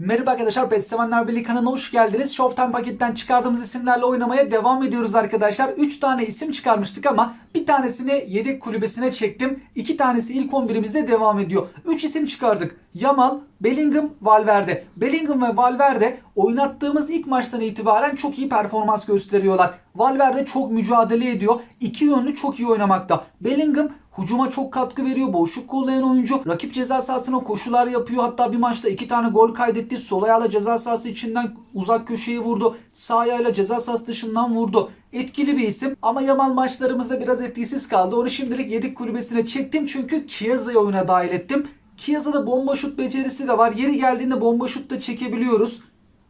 Merhaba arkadaşlar, PES Sevenler Birliği kanalına hoş geldiniz. Showtime paketten çıkardığımız isimlerle oynamaya devam ediyoruz arkadaşlar. 3 tane isim çıkarmıştık ama bir tanesini yedek kulübesine çektim. 2 tanesi ilk 11'imizde devam ediyor. 3 isim çıkardık. Yamal, Bellingham, Valverde. Bellingham ve Valverde oynattığımız ilk maçtan itibaren çok iyi performans gösteriyorlar. Valverde çok mücadele ediyor. İki yönlü çok iyi oynamakta. Bellingham Hucuma çok katkı veriyor. Boşluk kollayan oyuncu. Rakip ceza sahasına koşular yapıyor. Hatta bir maçta iki tane gol kaydetti. Sol ayağıyla ceza sahası içinden uzak köşeyi vurdu. Sağ ayağıyla ceza sahası dışından vurdu. Etkili bir isim ama Yamal maçlarımızda biraz etkisiz kaldı. Onu şimdilik yedik kulübesine çektim çünkü Chiesa'yı oyuna dahil ettim. Chiesa'da bomba şut becerisi de var. Yeri geldiğinde bomba şut da çekebiliyoruz.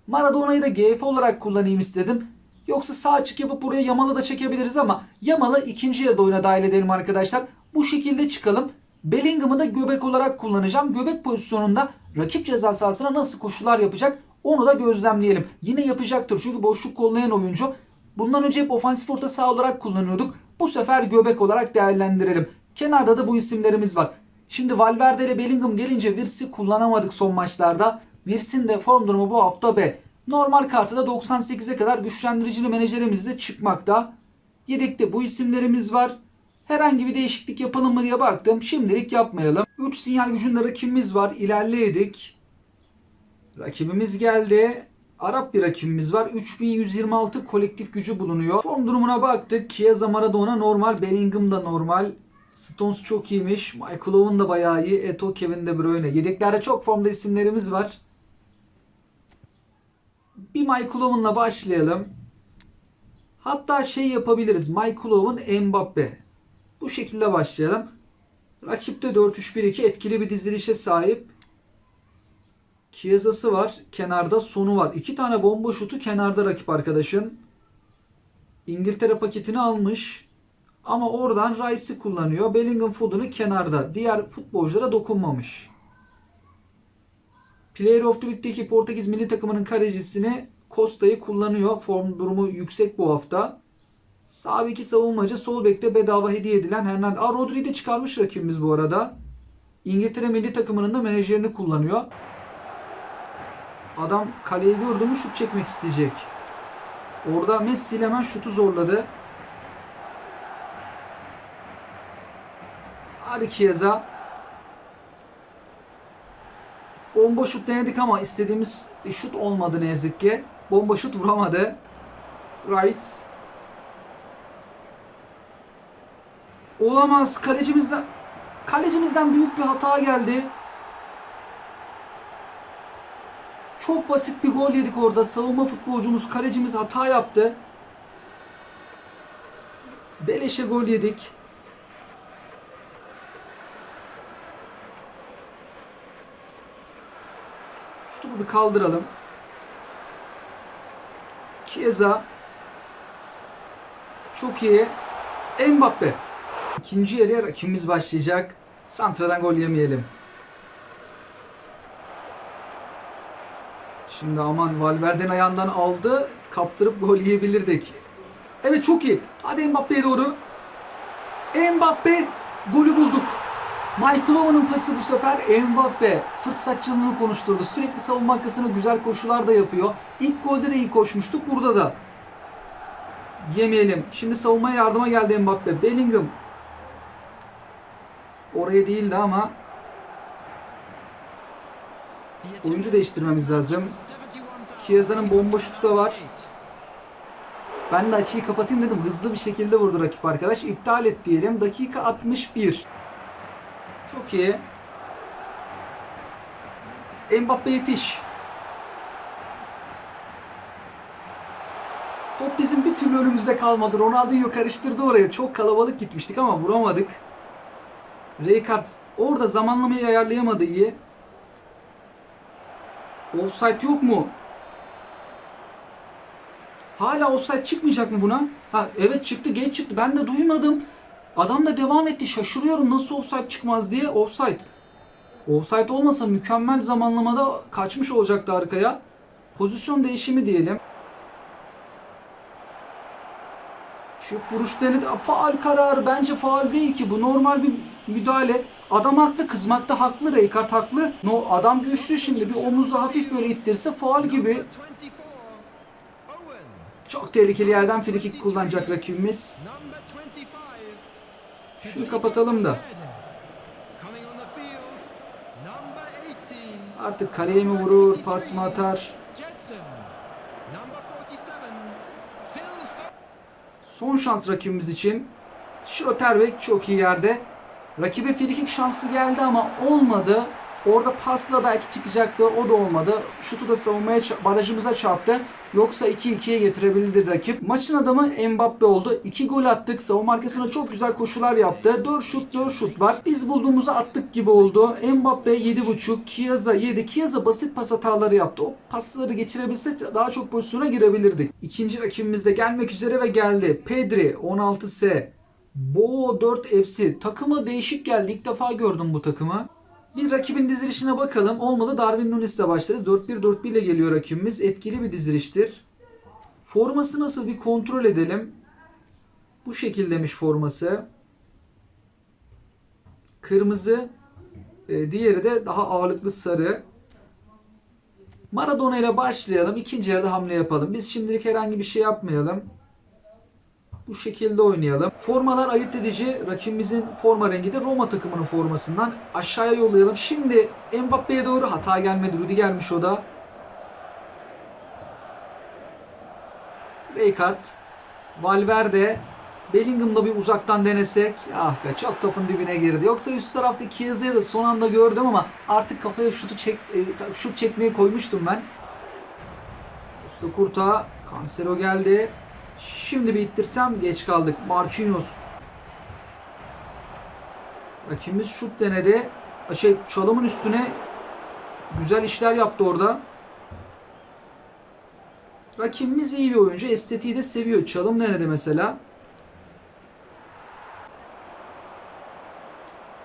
Maradona'yı da GF olarak kullanayım istedim. Yoksa sağ açık yapıp buraya Yamal'ı da çekebiliriz ama Yamal'ı ikinci yarıda oyuna dahil edelim arkadaşlar. Bu şekilde çıkalım. Bellingham'ı da göbek olarak kullanacağım. Göbek pozisyonunda rakip ceza sahasına nasıl koşular yapacak onu da gözlemleyelim. Yine yapacaktır çünkü boşluk kollayan oyuncu. Bundan önce hep ofansif orta saha olarak kullanıyorduk. Bu sefer göbek olarak değerlendirelim. Kenarda da bu isimlerimiz var. Şimdi Valverde ile Bellingham gelince Virs'i kullanamadık son maçlarda. Virs'in de form durumu bu hafta B. Normal kartı da 98'e kadar güçlendiricili menajerimiz çıkmakta. Yedekte bu isimlerimiz var. Herhangi bir değişiklik yapalım mı diye baktım. Şimdilik yapmayalım. 3 sinyal gücünde rakibimiz var. İlerleyedik. Rakibimiz geldi. Arap bir rakibimiz var. 3126 kolektif gücü bulunuyor. Form durumuna baktık. Chiesa Maradona normal. Bellingham da normal. Stones çok iyiymiş. Michael da bayağı iyi. Eto, Kevin De Bruyne. Yedeklerde çok formda isimlerimiz var. Bir Michael başlayalım. Hatta şey yapabiliriz. Michael Owen, Mbappe. Bu şekilde başlayalım. Rakipte 4-3-1-2 etkili bir dizilişe sahip. Chiesa'sı var. Kenarda sonu var. İki tane bomba şutu kenarda rakip arkadaşın. İngiltere paketini almış. Ama oradan Rice'i kullanıyor. Bellingham Foden'ı kenarda. Diğer futbolculara dokunmamış. Player of the Week'teki Portekiz milli takımının kalecisini Costa'yı kullanıyor. Form durumu yüksek bu hafta. Sağ beki savunmacı, sol bekte bedava hediye edilen Hernandez. Aa Rodri'yi çıkarmış rakibimiz bu arada. İngiltere milli takımının da menajerini kullanıyor. Adam kaleyi gördü mü şut çekmek isteyecek. Orada Messi hemen şutu zorladı. Hadi Chiesa. Bomba şut denedik ama istediğimiz şut olmadı ne yazık ki. Bomba şut vuramadı. Rice. Olamaz. Kalecimizden kalecimizden büyük bir hata geldi. Çok basit bir gol yedik orada. Savunma futbolcumuz, kalecimiz hata yaptı. Beleşe gol yedik. Şu topu bir kaldıralım. Chiesa. Çok iyi. Mbappe. İkinci yarıya rakibimiz başlayacak. Santra'dan gol yemeyelim. Şimdi aman Valverde'nin ayağından aldı. Kaptırıp gol yiyebilirdik. Evet çok iyi. Hadi Mbappe'ye doğru. Mbappe golü bulduk. Michael Owen'ın pası bu sefer Mbappe fırsatçılığını konuşturdu. Sürekli savunma arkasına güzel koşular da yapıyor. İlk golde de iyi koşmuştuk. Burada da yemeyelim. Şimdi savunmaya yardıma geldi Mbappe. Bellingham oraya değildi ama oyuncu değiştirmemiz lazım. Chiesa'nın bomba şutu da var. Ben de açıyı kapatayım dedim. Hızlı bir şekilde vurdu rakip arkadaş. İptal et diyelim. Dakika 61. Çok iyi. Mbappe yetiş. Top bizim bir türlü önümüzde kalmadı. Ronaldo'yu karıştırdı oraya. Çok kalabalık gitmiştik ama vuramadık. Rijkaard orada zamanlamayı ayarlayamadı iyi. Offside yok mu? Hala offside çıkmayacak mı buna? Ha evet çıktı geç çıktı. Ben de duymadım. Adam da devam etti. Şaşırıyorum nasıl offside çıkmaz diye. Offside. Offside olmasa mükemmel zamanlamada kaçmış olacaktı arkaya. Pozisyon değişimi diyelim. Şu vuruş denedi. Faal kararı. Bence faal değil ki. Bu normal bir müdahale. Adam haklı. Kızmakta haklı. Reykart haklı. No, adam güçlü şimdi. Bir omuzu hafif böyle ittirse faal gibi. Çok tehlikeli yerden frikik kullanacak rakibimiz. Şunu kapatalım da. Artık kaleye mi vurur, pas mı atar? Son şans rakibimiz için. Schlotterbeck çok iyi yerde. Rakibe frikik şansı geldi ama olmadı. Orada pasla belki çıkacaktı. O da olmadı. Şutu da savunmaya barajımıza çarptı. Yoksa 2-2'ye getirebilirdi rakip. Maçın adamı Mbappe oldu. 2 gol attık. Savunma arkasına çok güzel koşular yaptı. 4 şut 4 şut var. Biz bulduğumuzu attık gibi oldu. Mbappe 7.5. Kiyaza 7. Kiyaza basit pas hataları yaptı. O pasları geçirebilse daha çok pozisyona girebilirdik. İkinci rakibimiz de gelmek üzere ve geldi. Pedri 16S. Bo 4 FC. Takımı değişik geldi. İlk defa gördüm bu takımı. Bir rakibin dizilişine bakalım. Olmadı Darwin Nunes'le başlarız. 4-1-4-1 ile geliyor rakibimiz. Etkili bir diziliştir. Forması nasıl bir kontrol edelim. Bu şekildemiş forması. Kırmızı. e, diğeri de daha ağırlıklı sarı. Maradona ile başlayalım. İkinci yarıda hamle yapalım. Biz şimdilik herhangi bir şey yapmayalım. Bu şekilde oynayalım. Formalar ayırt edici. Rakibimizin forma rengi de Roma takımının formasından. Aşağıya yollayalım. Şimdi Mbappe'ye doğru hata gelmedi. Rudi gelmiş o da. Rijkaard. Valverde. Bellingham'da bir uzaktan denesek. Ah be çok topun dibine girdi. Yoksa üst tarafta Chiesa'yı da son anda gördüm ama artık kafaya şutu çek, e, şut çekmeye koymuştum ben. Costa Curta. Cancelo geldi. Şimdi bir ittirsem geç kaldık. Marquinhos. Rakibimiz şut denedi. Şey, çalımın üstüne güzel işler yaptı orada. Rakibimiz iyi bir oyuncu. Estetiği de seviyor. Çalım denedi mesela.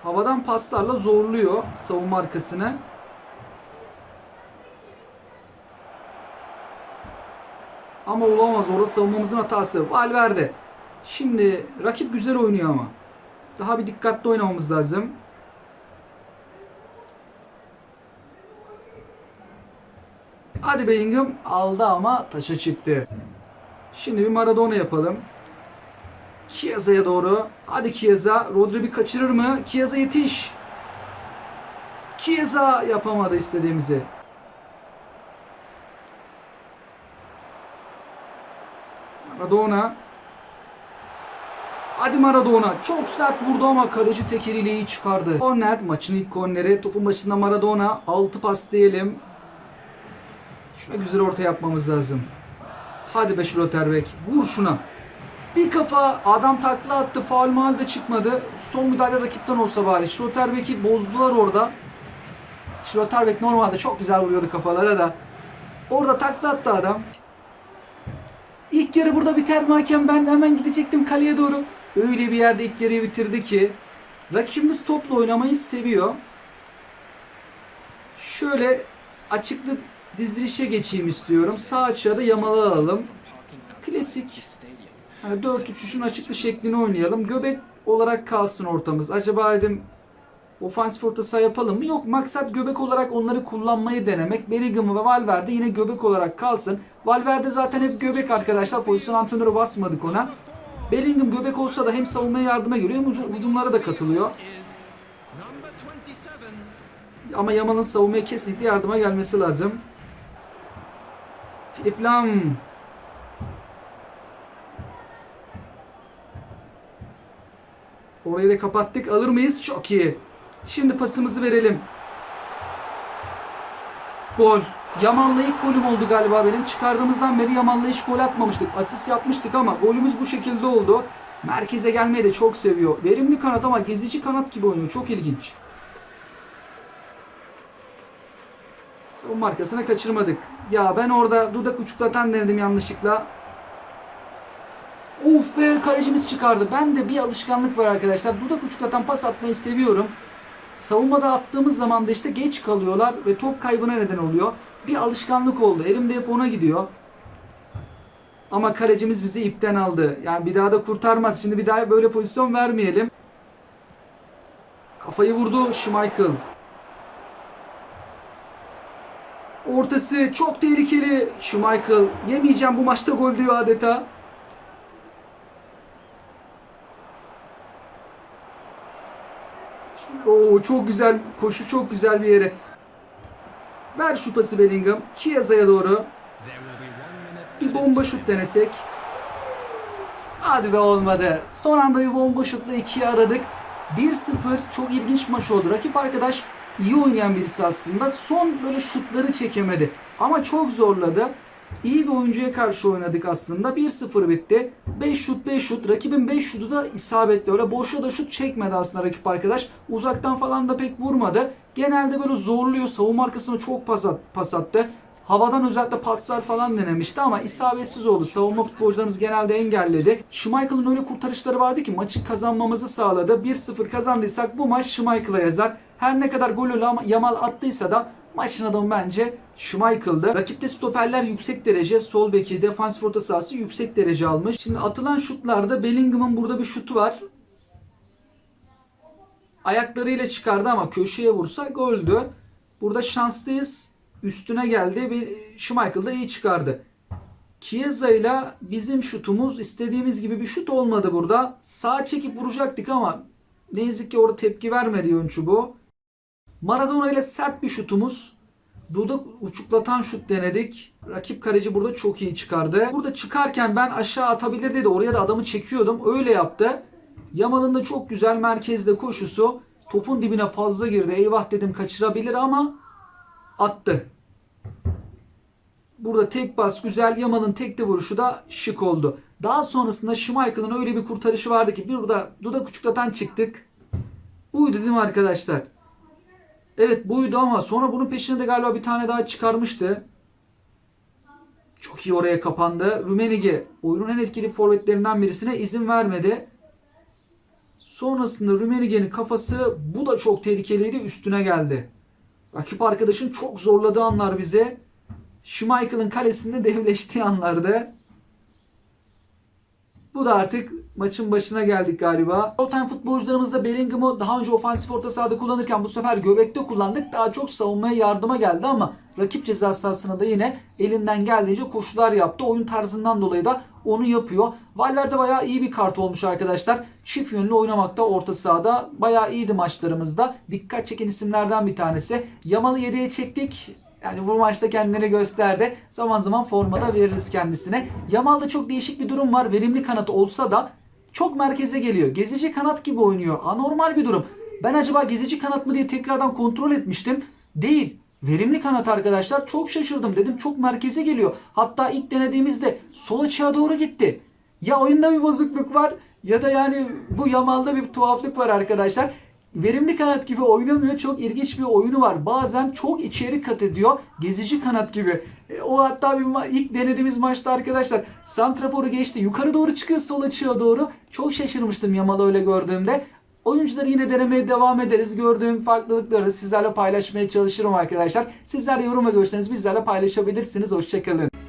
Havadan paslarla zorluyor savunma arkasını. Ama olamaz. Orada savunmamızın hatası. Valverde. Şimdi rakip güzel oynuyor ama. Daha bir dikkatli oynamamız lazım. Hadi Bellingham aldı ama taşa çıktı. Şimdi bir Maradona yapalım. Chiesa'ya doğru. Hadi Chiesa. Rodri bir kaçırır mı? Chiesa yetiş. Chiesa yapamadı istediğimizi. Maradona. Hadi Maradona. Çok sert vurdu ama kaleci tekeriyle iyi çıkardı. Korner. Maçın ilk korneri. Topun başında Maradona. 6 pas diyelim. Şuna güzel orta yapmamız lazım. Hadi be Schlotterbeck. Vur şuna. Bir kafa adam takla attı. Faul mal de çıkmadı. Son müdahale rakipten olsa bari. Schlotterbeck'i bozdular orada. Schlotterbeck normalde çok güzel vuruyordu kafalara da. Orada takla attı adam. İlk yarı burada biter mi hakem? Ben hemen gidecektim kaleye doğru. Öyle bir yerde ilk yarıyı bitirdi ki. Rakibimiz topla oynamayı seviyor. Şöyle açıklı dizilişe geçeyim istiyorum. Sağ açığa da yamalı alalım. Klasik. Hani 4-3-3'ün açıklı şeklini oynayalım. Göbek olarak kalsın ortamız. Acaba dedim ofansif orta saha yapalım mı? Yok maksat göbek olarak onları kullanmayı denemek. Bellingham ve Valverde yine göbek olarak kalsın. Valverde zaten hep göbek arkadaşlar. Pozisyon antrenörü basmadık ona. Bellingham göbek olsa da hem savunmaya yardıma geliyor hem hücum- hücumlara da katılıyor. Ama Yamal'ın savunmaya kesinlikle yardıma gelmesi lazım. Philip Lam. Orayı da kapattık. Alır mıyız? Çok iyi. Şimdi pasımızı verelim. Gol. Yaman'la ilk golüm oldu galiba benim. Çıkardığımızdan beri Yaman'la hiç gol atmamıştık. Asist yapmıştık ama golümüz bu şekilde oldu. Merkeze gelmeyi de çok seviyor. Verimli kanat ama gezici kanat gibi oynuyor. Çok ilginç. Savunma arkasına kaçırmadık. Ya ben orada dudak uçuklatan denedim yanlışlıkla. Of be kalecimiz çıkardı. Ben de bir alışkanlık var arkadaşlar. Dudak uçuklatan pas atmayı seviyorum. Savunmada attığımız zaman da işte geç kalıyorlar ve top kaybına neden oluyor. Bir alışkanlık oldu. Elimde hep ona gidiyor. Ama kalecimiz bizi ipten aldı. Yani bir daha da kurtarmaz. Şimdi bir daha böyle pozisyon vermeyelim. Kafayı vurdu Schmeichel. Ortası çok tehlikeli. Schmeichel yemeyeceğim bu maçta gol diyor adeta. Oo çok güzel koşu çok güzel bir yere. Ver şu pası Bellingham. Chiesa'ya doğru. Bir bomba şut denesek. Hadi be olmadı. Son anda bir bomba şutla ikiye aradık. 1-0 çok ilginç maç oldu. Rakip arkadaş iyi oynayan birisi aslında. Son böyle şutları çekemedi. Ama çok zorladı. İyi bir oyuncuya karşı oynadık aslında. 1-0 bitti. 5 şut 5 şut. Rakibin 5 şutu da isabetli. Öyle boşa da şut çekmedi aslında rakip arkadaş. Uzaktan falan da pek vurmadı. Genelde böyle zorluyor. Savunma arkasına çok pas, at, pas attı. Havadan özellikle paslar falan denemişti ama isabetsiz oldu. Savunma futbolcularımız genelde engelledi. Schmeichel'ın öyle kurtarışları vardı ki maçı kazanmamızı sağladı. 1-0 kazandıysak bu maç Schmeichel'a yazar. Her ne kadar golü Yamal attıysa da maçın adamı bence Schmeichel'dı. Rakipte stoperler yüksek derece, sol beki, defans orta sahası yüksek derece almış. Şimdi atılan şutlarda Bellingham'ın burada bir şutu var. Ayaklarıyla çıkardı ama köşeye vursa goldü. Burada şanslıyız. Üstüne geldi. Bir Schmeichel iyi çıkardı. Chiesa ile bizim şutumuz istediğimiz gibi bir şut olmadı burada. Sağ çekip vuracaktık ama ne yazık ki orada tepki vermedi yön çubuğu. Maradona ile sert bir şutumuz. Dudak uçuklatan şut denedik. Rakip kaleci burada çok iyi çıkardı. Burada çıkarken ben aşağı atabilir dedi. Oraya da adamı çekiyordum. Öyle yaptı. Yamal'ın da çok güzel merkezde koşusu. Topun dibine fazla girdi. Eyvah dedim kaçırabilir ama attı. Burada tek bas güzel. Yamal'ın tekli vuruşu da şık oldu. Daha sonrasında Schmeichel'ın öyle bir kurtarışı vardı ki bir burada dudak uçuklatan çıktık. Buydu değil mi arkadaşlar? Evet buydu ama sonra bunun peşine de galiba bir tane daha çıkarmıştı. Çok iyi oraya kapandı. Rumenige oyunun en etkili forvetlerinden birisine izin vermedi. Sonrasında Rumenige'nin kafası bu da çok tehlikeliydi üstüne geldi. Rakip arkadaşın çok zorladığı anlar bize. Schmeichel'ın kalesinde devleştiği anlardı. Bu da artık maçın başına geldik galiba. Tottenham futbolcularımız da Bellingham'ı daha önce ofansif orta sahada kullanırken bu sefer göbekte kullandık. Daha çok savunmaya yardıma geldi ama rakip ceza sahasına da yine elinden geldiğince koşular yaptı. Oyun tarzından dolayı da onu yapıyor. Valverde bayağı iyi bir kart olmuş arkadaşlar. Çift yönlü oynamakta orta sahada. Bayağı iyiydi maçlarımızda. Dikkat çeken isimlerden bir tanesi. Yamal'ı 7'ye çektik. Yani bu maçta kendini gösterdi. Zaman zaman formada veririz kendisine. Yamal'da çok değişik bir durum var. Verimli kanat olsa da çok merkeze geliyor. Gezici kanat gibi oynuyor. Anormal bir durum. Ben acaba gezici kanat mı diye tekrardan kontrol etmiştim. Değil. Verimli kanat arkadaşlar. Çok şaşırdım. Dedim çok merkeze geliyor. Hatta ilk denediğimizde sol açığa doğru gitti. Ya oyunda bir bozukluk var ya da yani bu Yamal'da bir tuhaflık var arkadaşlar verimli kanat gibi oynamıyor. Çok ilginç bir oyunu var. Bazen çok içeri kat ediyor. Gezici kanat gibi. E, o hatta bir ma- ilk denediğimiz maçta arkadaşlar Santrafor'u geçti. Yukarı doğru çıkıyor sol açığa doğru. Çok şaşırmıştım Yamal'ı öyle gördüğümde. Oyuncuları yine denemeye devam ederiz. Gördüğüm farklılıkları sizlerle paylaşmaya çalışırım arkadaşlar. Sizler yorum ve görüşlerinizi bizlerle paylaşabilirsiniz. Hoşçakalın.